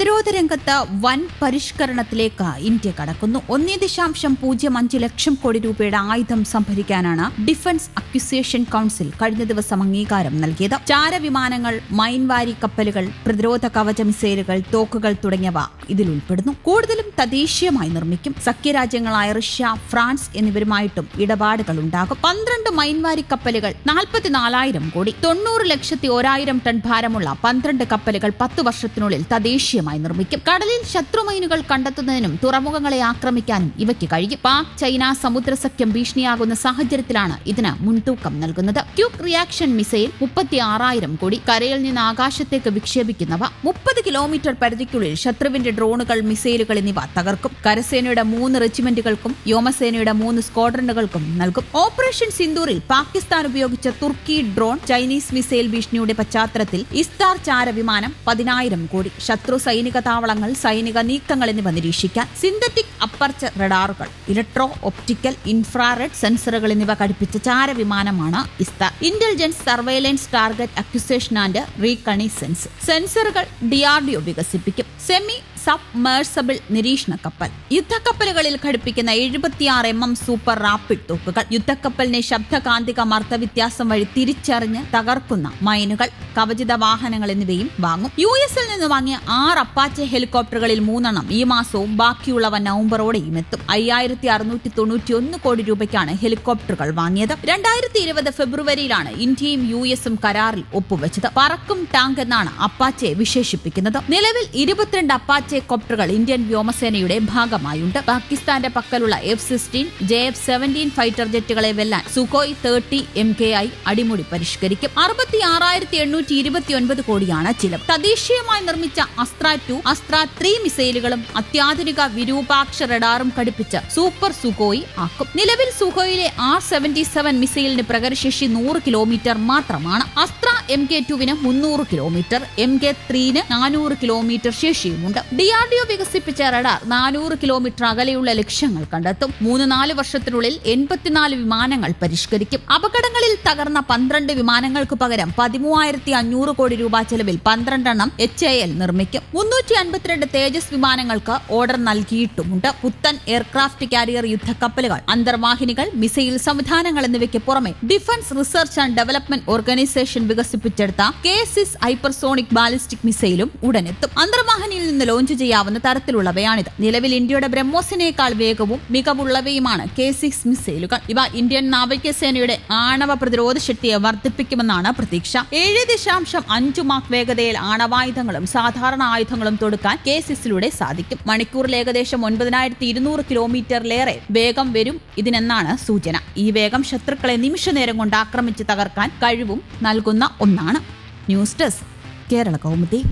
പ്രതിരോധ രംഗത്ത് വൻ പരിഷ്കരണത്തിലേക്ക് ഇന്ത്യ കടക്കുന്നു. ഒന്നേ ദശാംശം പൂജ്യം അഞ്ച് ലക്ഷം കോടി രൂപയുടെ ആയുധം സംഭരിക്കാനാണ് ഡിഫൻസ് അക്യുസിയേഷൻ കൗൺസിൽ കഴിഞ്ഞ ദിവസം അംഗീകാരം നൽകിയത്. ചാരവിമാനങ്ങൾ മൈൻവാരി കപ്പലുകൾ പ്രതിരോധ കവച മിസൈലുകൾ തോക്കുകൾ തുടങ്ങിയവ ഇതിൽ ഉൾപ്പെടുന്നു. കൂടുതലും തദ്ദേശീയമായി നിർമ്മിക്കും. സഖ്യരാജ്യങ്ങളായ റഷ്യ ഫ്രാൻസ് എന്നിവരുമായിട്ടും ഇടപാടുകൾ ഉണ്ടാകും. പന്ത്രണ്ട് മൈൻവാരി കപ്പലുകൾ നാൽപ്പത്തിനാലായിരം കോടി. തൊണ്ണൂറ് ലക്ഷത്തി ഒരായിരം ടൺ ഭാരമുള്ള പന്ത്രണ്ട് കപ്പലുകൾ പത്ത് വർഷത്തിനുള്ളിൽ തദ്ദേശീയമായി നിർമ്മിക്കും. കടലിൽ ശത്രുമൈനുകൾ കണ്ടെത്തുന്നതിനും തുറമുഖങ്ങളെ ആക്രമിക്കാനും ഇവയ്ക്ക് കഴിയും. പാക് ചൈന സമുദ്ര സഖ്യം ഭീഷണിയാകുന്ന സാഹചര്യത്തിലാണ് ഇതിന് മുൻതൂക്കം നൽകുന്നത്. ക്യൂക്ക് റിയാക്ഷൻ മിസൈൽ മുപ്പത്തി ആറായിരം കോടി. കരയിൽ നിന്ന് ആകാശത്തേക്ക് വിക്ഷേപിക്കുന്നവ മുപ്പത് കിലോമീറ്റർ പരിധിക്കുള്ളിൽ ശത്രുവിന്റെ ഡ്രോണുകൾ മിസൈലുകൾ എന്നിവ തകർക്കും. കരസേനയുടെ മൂന്ന് റെജിമെന്റുകൾക്കും വ്യോമസേനയുടെ മൂന്ന് സ്ക്വാഡ്രണുകൾക്കും നൽകും. ഓപ്പറേഷൻ സിന്ദൂറിൽ പാകിസ്ഥാൻ ഉപയോഗിച്ച തുർക്കി ഡ്രോൺ ചൈനീസ് മിസൈൽ ഭീഷണിയുടെ പശ്ചാത്തലത്തിൽ ഇസ്താർ ചാര വിമാനം പതിനായിരം കോടി. ശത്രു സൈനിക താവളങ്ങൾ സൈനിക നീക്കങ്ങൾ എന്നിവ നിരീക്ഷിക്കാൻ സിന്തറ്റിക് അപ്പർച്ചർ റഡാറുകൾ ഇലക്ട്രോ ഒപ്റ്റിക്കൽ ഇൻഫ്രാറെഡ് സെൻസറുകൾ എന്നിവ ഘടിപ്പിച്ച ചാരവിമാനമാണ് ISTAR intelligence surveillance target acquisition and reconnaissance സെൻസറുകൾ ഡിആർഡിഒ വികസിപ്പിക്കും. സെമി സബ്മേഴ്സബിൾ നിരീക്ഷണ കപ്പൽ. യുദ്ധക്കപ്പലുകളിൽ ഘടിപ്പിക്കുന്ന എഴുപത്തിയാറ് എം എം സൂപ്പർ റാപ്പിഡ് തോക്കുകൾ. യുദ്ധക്കപ്പലിനെ ശബ്ദകാന്തിക മർദ്ദവ്യത്യാസം വഴി തിരിച്ചറിഞ്ഞ് തകർക്കുന്ന മൈനുകൾ കവചിത വാഹനങ്ങൾ എന്നിവയും വാങ്ങും. യു എസിൽ നിന്ന് വാങ്ങിയ ആറ് അപ്പാച്ചെ ഹെലികോപ്റ്ററുകളിൽ മൂന്നെണ്ണം ഈ മാസവും ബാക്കിയുള്ളവ നവംബറോടെയും എത്തും. അയ്യായിരത്തി അറുന്നൂറ്റി തൊണ്ണൂറ്റി ഒന്ന് കോടി രൂപയ്ക്കാണ് ഹെലികോപ്റ്ററുകൾ വാങ്ങിയത്. രണ്ടായിരത്തി ഇരുപത് ഫെബ്രുവരിയിലാണ് ഇന്ത്യയും യു എസും കരാറിൽ ഒപ്പുവെച്ചത്. പറക്കും ടാങ്ക് എന്നാണ് അപ്പാച്ചെ വിശേഷിപ്പിക്കുന്നത്. നിലവിൽ ഇരുപത്തിരണ്ട് അപ്പാച്ചെ കോപ്റ്ററുകൾ ഇന്ത്യൻ വ്യോമസേനയുടെ ഭാഗമായുണ്ട്. പാകിസ്ഥാന്റെ പക്കലുള്ള F sixteen J F seventeen fighter ജെറ്റുകളെ വെല്ലാൻ Sukhoi thirty M K I അടിമുടി പരിഷ്കരിക്കും. അറുപത്തി ആറായിരത്തി എണ്ണൂറ്റി ഇരുപത്തിയൊൻപത് കോടിയാണ് ചിലവ്. തദ്ദേശീയമായി നിർമ്മിച്ച അസ്ത്ര ടു അസ്ത്ര ത്രീ മിസൈലുകളും അത്യാധുനിക വിരൂപാക്ഷ റഡാറും ഘടിപ്പിച്ച് സൂപ്പർ സുഖോയ് ആക്കും. നിലവിൽ സുഖോയിലെ ആർ സെവന്റി സെവൻ മിസൈലിന് പ്രകരശേഷി നൂറ് കിലോമീറ്റർ മാത്രമാണ്. അസ്ത്ര എം കെ ടുവിന് മുന്നൂറ് കിലോമീറ്റർ എം കെ ത്രീന് നാനൂറ് കിലോമീറ്റർ ശേഷിയുമുണ്ട്. ഡിആർഡിഒ വികസിപ്പിച്ച റഡാർ നാനൂറ് കിലോമീറ്റർ അകലെയുള്ള ലക്ഷ്യങ്ങൾ കണ്ടെത്തും. മൂന്ന് നാല് വർഷത്തിനുള്ളിൽ എൺപത്തിനാല് വിമാനങ്ങൾ പരിഷ്കരിക്കും. അപകടങ്ങളിൽ തകർന്ന പന്ത്രണ്ട് വിമാനങ്ങൾക്ക് പകരം പതിമൂവായിരത്തി അഞ്ഞൂറ് കോടി രൂപ ചെലവിൽ പന്ത്രണ്ടെണ്ണം എച്ച് ഐ എൽ നിർമ്മിക്കും. മുന്നൂറ്റി അൻപത്തിരണ്ട് തേജസ് വിമാനങ്ങൾക്ക് ഓർഡർ നൽകിയിട്ടുമുണ്ട്. പുത്തൻ എയർക്രാഫ്റ്റ് കാരിയർ യുദ്ധക്കപ്പലുകൾ അന്തർവാഹിനികൾ മിസൈൽ സംവിധാനങ്ങൾ എന്നിവയ്ക്ക് പുറമെ defence research and development organisation വികസിപ്പിച്ചെടുത്ത കെ സിസ് ഹൈപ്പർസോണിക് ബാലിസ്റ്റിക് മിസൈലും ഉടനെത്തും. അന്തർവാഹിനിയിൽ നിന്ന് ലോഞ്ച് ചെയ്യാവുന്ന തരത്തിലുള്ളവയാണിത്. നിലവിൽ ഇന്ത്യയുടെ ബ്രഹ്മോസിനേക്കാൾ വേഗവും മികവുള്ളവയുമാണ് കെ സിക്സ് മിസൈലുകൾ. ഇവ ഇന്ത്യൻ നാവികസേനയുടെ ആണവ പ്രതിരോധ ശക്തിയെ വർദ്ധിപ്പിക്കുമെന്നാണ് പ്രതീക്ഷ. ഏഴ് ദശാംശം അഞ്ചു മാർക്ക് വേഗതയിൽ ആണവായുധങ്ങളും സാധാരണ ആയുധങ്ങളും തൊടുക്കാൻ കെ സിക്സിലൂടെ സാധിക്കും. മണിക്കൂറിൽ ഏകദേശം ഒൻപതിനായിരത്തി ഇരുന്നൂറ് കിലോമീറ്ററിലേറെ വേഗം വരും ഇതിനെന്നാണ് സൂചന. ഈ വേഗം ശത്രുക്കളെ നിമിഷനേരം കൊണ്ട് ആക്രമിച്ച് തകർക്കാൻ കഴിവും നൽകുന്ന ഒന്നാണ്. News desk Kerala Kaumudi.